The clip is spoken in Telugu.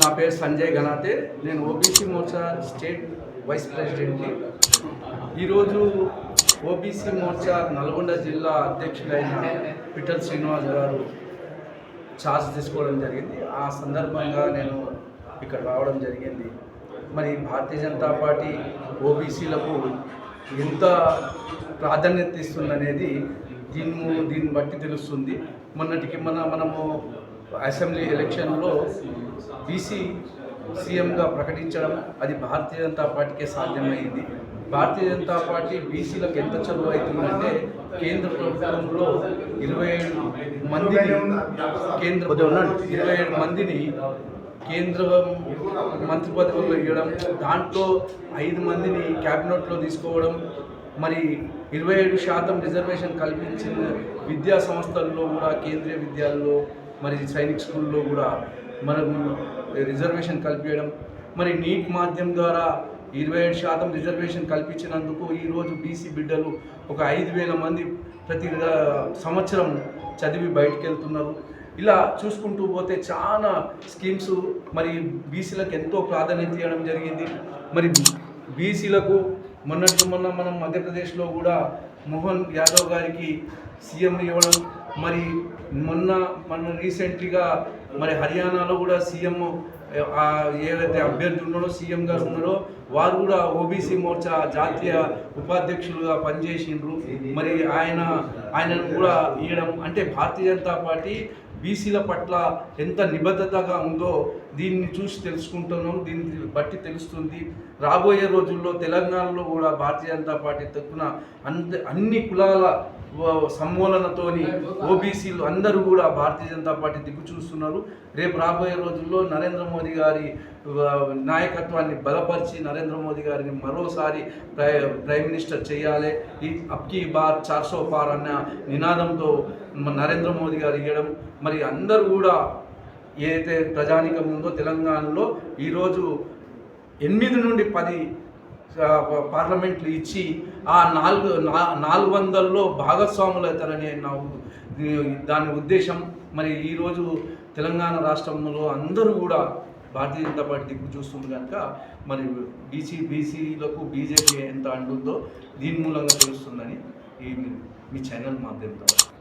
నా పేరు సంజయ్ గనాతే నేను ఓబీసీ మోర్చా స్టేట్ వైస్ ప్రెసిడెంట్ని ఈరోజు ఓబీసీ మోర్చా నల్గొండ జిల్లా అధ్యక్షుడైన పిఠల్ శ్రీనివాస్ గారు ఛార్జ్ తీసుకోవడం జరిగింది. ఆ సందర్భంగా నేను ఇక్కడ రావడం జరిగింది. మరి భారతీయ జనతా పార్టీ ఓబీసీలకు ఎంత ప్రాధాన్యత ఇస్తుందనేది దీన్ని దీన్ని బట్టి తెలుస్తుంది. మొన్నటికి మన మనము అసెంబ్లీ ఎలక్షన్లో బీసీ సీఎంగా ప్రకటించడం అది భారతీయ జనతా పార్టీకే సాధ్యమైంది. భారతీయ జనతా పార్టీ బీసీలకు ఎంత చదువు అవుతుందంటే కేంద్ర ప్రభుత్వంలో ఇరవై ఏడు మందిని కేంద్ర ఇరవై ఏడు మందిని కేంద్ర మంత్రి పదవుల్లో ఇవ్వడం దాంట్లో ఐదు మందిని క్యాబినెట్లో తీసుకోవడం మరి ఇరవై ఏడు శాతం రిజర్వేషన్ కల్పించిన విద్యా సంస్థల్లో కూడా కేంద్రీయ విద్యాల్లో మరి సైనిక్ స్కూల్లో కూడా మనకు రిజర్వేషన్ కల్పించడం. మరి నీట్ మాధ్యమం ద్వారా ఇరవై ఏడు శాతం రిజర్వేషన్ కల్పించినందుకు ఈరోజు బీసీ బిడ్డలు ఒక ఐదు వేల మంది ప్రతి సంవత్సరం చదివి బయటకు వెళ్తున్నారు ఇలా చూసుకుంటూ పోతే చాలా స్కీమ్స్ మరి బీసీలకు ఎంతో ప్రాధాన్యత ఇవ్వడం జరిగింది. మరి బీసీలకు మొన్నటికి మొన్న మనం మధ్యప్రదేశ్లో కూడా మోహన్ యాదవ్ గారికి సీఎం ఇవ్వడం మరి మొన్న మన రీసెంట్లీగా మరి హర్యానాలో కూడా సీఎం ఏదైతే అభ్యర్థి ఉన్నారో సీఎం గారు ఉన్నారో వారు కూడా ఓబీసీ మోర్చా జాతీయ ఉపాధ్యక్షులుగా పనిచేసిండ్రు. మరి ఆయన ఆయనను కూడా ఇవ్వడం అంటే భారతీయ జనతా పార్టీ బీసీల పట్ల ఎంత నిబద్ధతగా ఉందో దీన్ని చూసి తెలుసుకుంటున్నాం దీన్ని బట్టి తెలుస్తుంది. రాబోయే రోజుల్లో తెలంగాణలో కూడా భారతీయ జనతా పార్టీ తరఫున అంత అన్ని కులాల సమ్మేళనతోని ఓబీసీలు అందరూ కూడా భారతీయ జనతా పార్టీ దిక్కు చూస్తున్నారు. రేపు రాబోయే రోజుల్లో నరేంద్ర మోదీ గారి నాయకత్వాన్ని బలపరిచి నరేంద్ర మోదీ గారిని మరోసారి ప్రై ప్రైమ్ మినిస్టర్ చేయాలి. ఈ అప్కీ బార్ చార్సో పార్ అన్న నినాదంతో నరేంద్ర మోదీ గారు ఇవ్వడం మరి అందరూ కూడా ఏదైతే ప్రజానికం ఉందో తెలంగాణలో ఈరోజు ఎనిమిది నుండి పది పార్లమెంట్లు ఇచ్చి ఆ నాలుగు నాలుగు వందల్లో భాగస్వాములు అవుతారని నా దాని ఉద్దేశం. మరి ఈరోజు తెలంగాణ రాష్ట్రంలో అందరూ కూడా భారతీయ జనతా పార్టీ దిక్కు చూస్తుంది కనుక మరి బీసీ బీసీలకు బీజేపీ ఎంత అంటుందో దీని మూలంగా తెలుస్తుందని ఈ మీ ఛానల్ మాధ్యమం